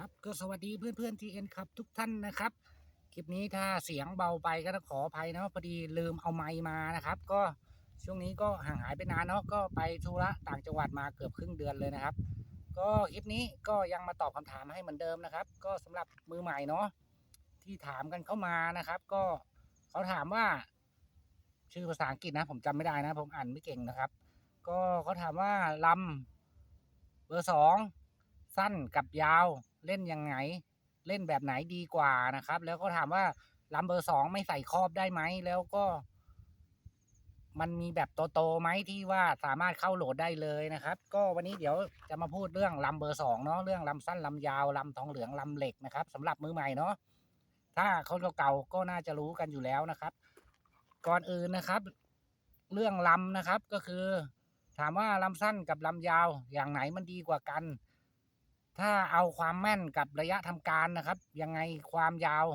ครับก็สวัสดีเพื่อนๆ GN ครับทุกท่านนะครับ คลิปนี้ถ้าเสียงเบาไปก็ต้องขออภัยนะพอดีลืมเอาไมค์มานะครับ ก็ช่วงนี้ก็ห่างหายไปนานเนาะก็ไปธุระต่างจังหวัดมาเกือบครึ่งเดือนเลยนะครับ ก็คลิปนี้ก็ยังมาตอบคำถามให้เหมือนเดิมนะครับ ก็สำหรับมือใหม่เนาะที่ถามกันเข้ามานะครับ ก็เขาถามว่า ชื่อภาษาอังกฤษนะ ผมจำไม่ได้นะ ผมอ่านไม่เก่งนะครับ ก็เขาถามว่าลำเบอร์สอง สั้นกับยาวเล่นยังไง เล่นแบบไหนดีกว่านะครับ แล้วก็ถามว่าลำเบอร์สองไม่ใส่ครอบได้ไหมแล้วก็ มันมีแบบโตๆไหมที่ว่าสามารถเข้าโหลดได้เลยนะครับ ก็วันนี้เดี๋ยวจะมาพูดเรื่องลำเบอร์สองเนาะเรื่องลำสั้นลำยาวลำทองเหลืองลำเหล็กนะครับสำหรับมือใหม่เนาะถ้าคนเก่าๆก็น่าจะรู้กันอยู่แล้วนะครับ ก่อนอื่นนะครับ เรื่องลำนะครับก็คือ ถามว่าลำสั้นกับลำยาวอย่างไหนมันดีกว่ากัน ถ้าเอาความแม่นกับระยะทำการนะครับ ยังไงความยาว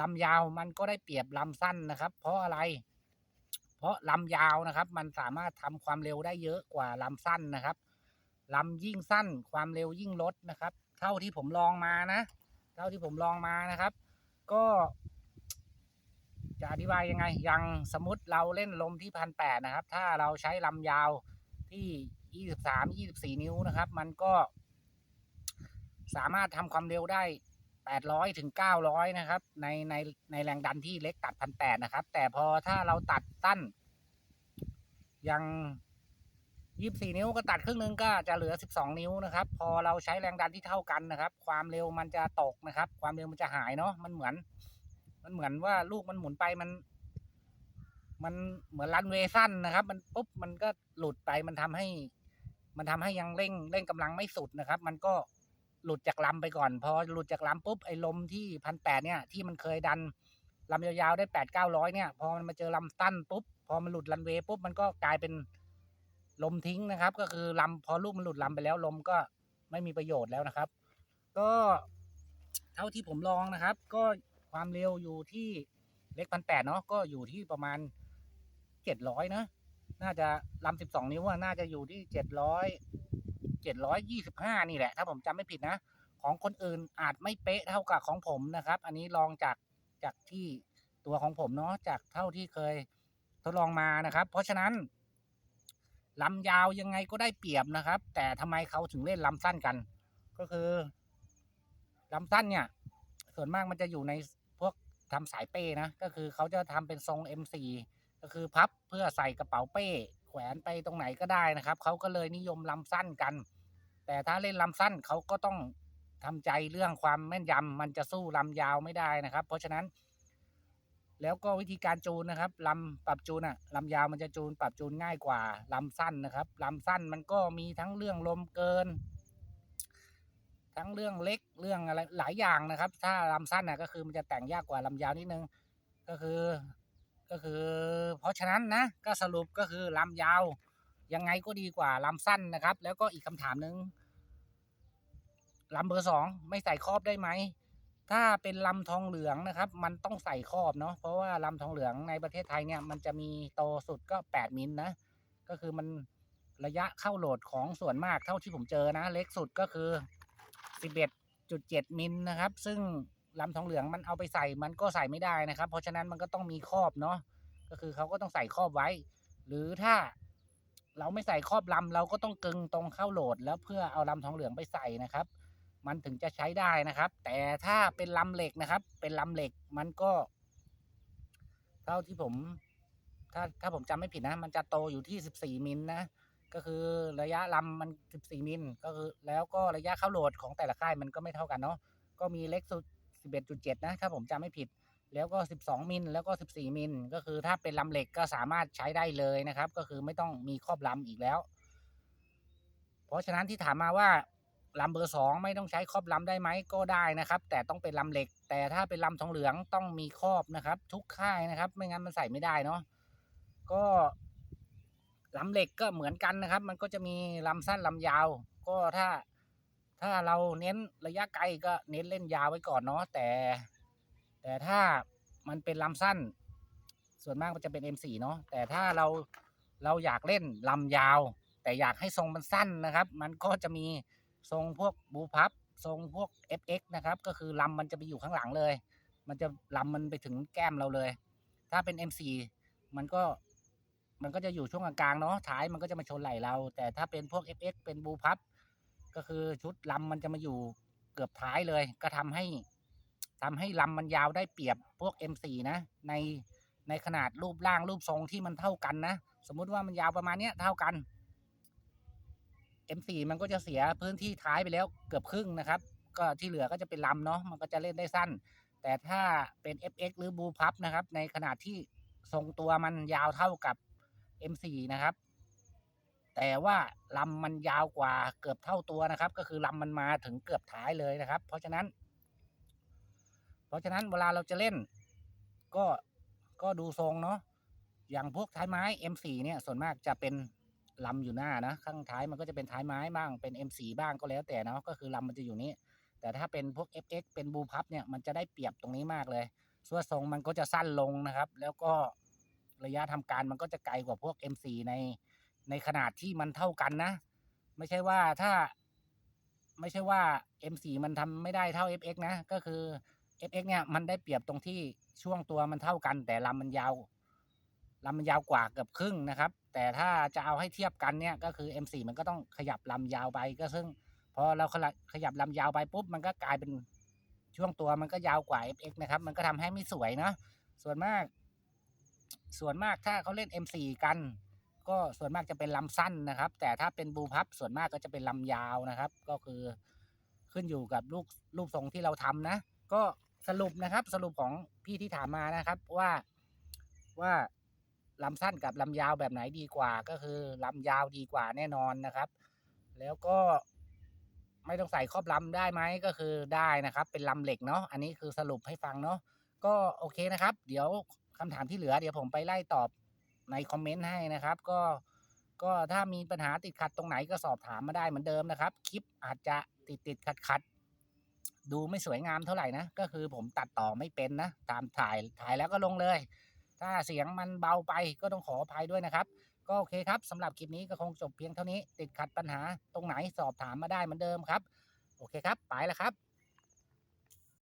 ลำยาวมันก็ได้เปรียบลำสั้นนะครับ เพราะอะไร เพราะลำยาวนะครับ มันสามารถทำความเร็วได้เยอะกว่าลำสั้นนะครับลำยิ่งสั้น ความเร็วยิ่งลดนะครับ เท่าที่ผมลองมานะ เท่าที่ผมลองมานะครับ ก็ จะอธิบายยังไงย่างสมมติเราเล่นลมที่พันแปดนะครับ ถ้าเราใช้ลำยาวที่ยี่สิบสามยี่สิบสี่นิ้วนะครับ มันก็ สามารถทำความเร็วได้แปดร้อยถึงเก้าร้อยนะครับ ในในในแรงดันที่เล็กตัดพันแปดนะครับ แต่พอถ้าเราตัดสั้นย่างยี่สี่นิ้วก็ตัดครึ่งหนึงก็จะเหลือสิบสองนิ้วนะครับ พอเราใช้แรงดันที่เท่ากันนะครับ ความเร็วมันจะตกนะครับ ความเร็วมันจะหายเนาะมันเหมือน มันเหมือนว่าลูกมันหมุนไปมันมันเหมือนรันเวย์สั้นนะครับ มันปุ๊บมันก็หลุดไปมันทำให้ มันทำให้ยังเร่งเร่งกำลังไม่สุดนะครับ มันก็ หลุดจากลำไปก่อนพอหลุดจากลำปุ๊บไอ้ลมที่พันแปดเนี่ยที่มันเคยดันลำยาวๆได้แปดเก้าร้อยเนี่ย พอมันมาเจอลำสั้นปุ๊บพอมันหลุดรันเวย์ปุ๊บมันก็กลายเป็นลมทิ้งนะครับ ก็คือลำพอลูกมันหลุดลำไปแล้วลมก็ไม่มีประโยชน์แล้วนะครับ ก็เท่าที่ผมลองนะครับ ก็ความเร็วอยู่ที่เล็กพันแปดเนาะก็อยู่ที่ประมาณเจ็ดร้อยนะน่าจะลำสิบสองนิ้วน่าจะอยู่ที่เจ็ดร้อย เจ็ดร้อยยี่สิบห้านี่แหละ ถ้าผมจำไม่ผิดนะ ของคนอื่นอาจไม่เป๊ะเท่ากับของผมนะครับ อันนี้ลองจากจากที่ตัวของผมเนาะจากเท่าที่เคยทดลองมานะครับ เพราะฉะนั้นลำยาวยังไงก็ได้เปรียบนะครับ แต่ทำไมเขาถึงเล่นลำสั้นกัน ก็คือลำสั้นเนี่ย ส่วนมากมันจะอยู่ในพวกทำสายเป้นะ ก็คือเขาจะทำเป็นทรง M4 ก็คือพับเพื่อใส่กระเป๋าเป้ แขวนไปตรงไหนก็ได้นะครับ เขาก็เลยนิยมลำสั้นกัน แต่ถ้าเล่นลำสั้นเขาก็ต้องทำใจเรื่องความแม่นยำมันจะสู้ลำยาวไม่ได้นะครับ เพราะฉะนั้น แล้วก็วิธีการจูนนะครับลำปรับจูนอะลำยาวมันจะจูนปรับจูนง่ายกว่าลำสั้นนะครับลำสั้นมันก็มีทั้งเรื่องลมเกิน ทั้งเรื่องเล็กเรื่องอะไรหลายอย่างนะครับ ถ้าลำสั้นนะก็คือมันจะแต่งยากกว่าลำยาวนิดนึงก็คือก็คือ เพราะฉะนั้นนะก็สรุปก็คือลำยาว ยังไงก็ดีกว่าลำสั้นนะครับ แล้วก็อีกคำถามหนึ่งลำเบอร์สองไม่ใส่ครอบได้ไหมถ้าเป็นลำทองเหลืองนะครับ มันต้องใส่ครอบเนาะเพราะว่าลำทองเหลืองในประเทศไทยเนี่ย มันจะมีโตสุดก็แปดมิลนะก็คือมันระยะเข้าโหลดของส่วนมากเท่าที่ผมเจอนะ เล็กสุดก็คือ 11.7 มิลนะครับ ซึ่งลำทองเหลืองมันเอาไปใส่มันก็ใส่ไม่ได้นะครับ เพราะฉะนั้นมันก็ต้องมีครอบเนาะก็คือเขาก็ต้องใส่ครอบไว้ หรือถ้า เราไม่ใส่ครอบลำเราก็ต้องกึงตรงเข้าโหลด แล้วเพื่อเอาลำทองเหลืองไปใส่นะครับ มันถึงจะใช้ได้นะครับ แต่ถ้าเป็นลำเหล็กนะครับ เป็นลำเหล็กมันก็ เท่าที่ผม ถ้าถ้าผมจำไม่ผิดนะ มันจะโตอยู่ที่ 14มิลนะก็คือระยะลำมัน 14มิลก็คือ แล้วก็ระยะเข้าโหลดของแต่ละค่ายมันก็ไม่เท่ากันเนาะก็มีเล็กสุด11.7 นะถ้าผมจำไม่ผิด แล้วก็ 12 มิลแล้วก็ 14 มิลก็คือถ้าเป็นลำเหล็กก็สามารถใช้ได้เลยนะครับ ก็คือไม่ต้องมีครอบลำอีกแล้ว เพราะฉะนั้นที่ถามมาว่าลำเบอร์สองไม่ต้องใช้ครอบลำได้ไหมก็ได้นะครับ แต่ต้องเป็นลำเหล็ก แต่ถ้าเป็นลำทองเหลืองต้องมีครอบนะครับ ทุกค่ายนะครับ ไม่งั้นมันใส่ไม่ได้เนาะก็ลำเหล็กก็เหมือนกันนะครับ มันก็จะมีลำสั้นลำยาว ก็ถ้าถ้าเราเน้นระยะไกลก็เน้นเล่นยาวไว้ก่อนเนาะแต่ แต่ถ้ามันเป็นลำสั้น ส่วนมากมันจะเป็น M4 เนาะแต่ถ้าเราเราอยากเล่นลำยาว แต่อยากให้ทรงมันสั้นนะครับ มันก็จะมีทรงพวกบูพับทรงพวก FX นะครับ ก็คือลำมันจะไปอยู่ข้างหลังเลย มันจะลำมันไปถึงแก้มเราเลย ถ้าเป็น M4 มันก็มันก็จะอยู่ช่วงกลางๆเนาะท้ายมันก็จะมาชนไหล่เรา แต่ถ้าเป็นพวก FX เป็นบูพับก็คือชุดลำมันจะมาอยู่เกือบท้ายเลย ก็ทำให้ ทำให้ลำมันยาวได้เปรียบพวก M4 นะในในขนาดรูปร่างรูปทรงที่มันเท่ากันนะ สมมุติว่ามันยาวประมาณเนี้ยเท่ากัน M4 มันก็จะเสียพื้นที่ท้ายไปแล้วเกือบครึ่งนะครับ ก็ที่เหลือก็จะเป็นลำเนาะมันก็จะเล่นได้สั้น แต่ถ้าเป็น FX หรือบูพับนะครับ ในขนาดที่ทรงตัวมันยาวเท่ากับ M4 นะครับ แต่ว่าลำมันยาวกว่าเกือบเท่าตัวนะครับ ก็คือลำมันมาถึงเกือบท้ายเลยนะครับ เพราะฉะนั้น ราะฉะนั้นเวลาเราจะเล่น ก็ก็ดูทรงเนาะอย่างพวกท้ายไม้ M4 เนี่ยส่วนมากจะเป็นลำอยู่หน้านะ ข้างท้ายมันก็จะเป็นท้ายไม้บ้างเป็น M4 บ้างก็แล้วแต่เนาะก็คือลำมันจะอยู่นี้ แต่ถ้าเป็นพวก FX เป็นบูพับเนี่ยมันจะได้เปรียบตรงนี้มากเลยส่วนทรงมันก็จะสั้นลงนะครับ แล้วก็ระยะทำการมันก็จะไกลกว่าพวก M4 ในในขนาดที่มันเท่ากันนะ ไม่ใช่ว่าถ้า ไม่ใช่ว่า M4 มันทำไม่ได้เท่า FX นะ ก็คือ FX เนี่ยมันได้เปรียบตรงที่ช่วงตัวมันเท่ากัน แต่ลำมันยาวลำมันยาวกว่าเกือบครึ่งนะครับ แต่ถ้าจะเอาให้เทียบกันเนี่ยก็คือ M4 มันก็ต้องขยับลำยาวไปก็ซึ่งพอเราขยับลำยาวไปปุ๊บมันก็กลายเป็นช่วงตัวมันก็ยาวกว่า FX นะครับ มันก็ทำให้ไม่สวยเนาะส่วนมาก ส่วนมากถ้าเขาเล่น M4 กัน ก็ส่วนมากจะเป็นลำสั้นนะครับ แต่ถ้าเป็นบูพับส่วนมากก็จะเป็นลำยาวนะครับ ก็คือขึ้นอยู่กับลูกรูปทรงที่เราทำนะ ก็ สรุปนะครับ สรุปของพี่ที่ถามมานะครับ ว่าว่าลำสั้นกับลำยาวแบบไหนดีกว่า ก็คือลำยาวดีกว่าแน่นอนนะครับ แล้วก็ไม่ต้องใส่ครอบลำได้ไหมก็คือได้นะครับ เป็นลำเหล็กเนาะอันนี้คือสรุปให้ฟังเนาะก็โอเคนะครับ เดี๋ยวคำถามที่เหลือ เดี๋ยวผมไปไล่ตอบในคอมเมนต์ให้นะครับ ก็ก็ถ้ามีปัญหาติดขัดตรงไหนก็สอบถามมาได้เหมือนเดิมนะครับ คลิปอาจจะติดติดขัดขัด ดูไม่สวยงามเท่าไหร่นะ ก็คือผมตัดต่อไม่เป็นนะตามถ่ายถ่ายแล้วก็ลงเลย ถ้าเสียงมันเบาไปก็ต้องขออภัยด้วยนะครับ ก็โอเคครับสำหรับคลิปนี้ก็คงจบเพียงเท่านี้ ติดขัดปัญหาตรงไหนสอบถามมาได้เหมือนเดิมครับ โอเคครับ ไปแล้วครับ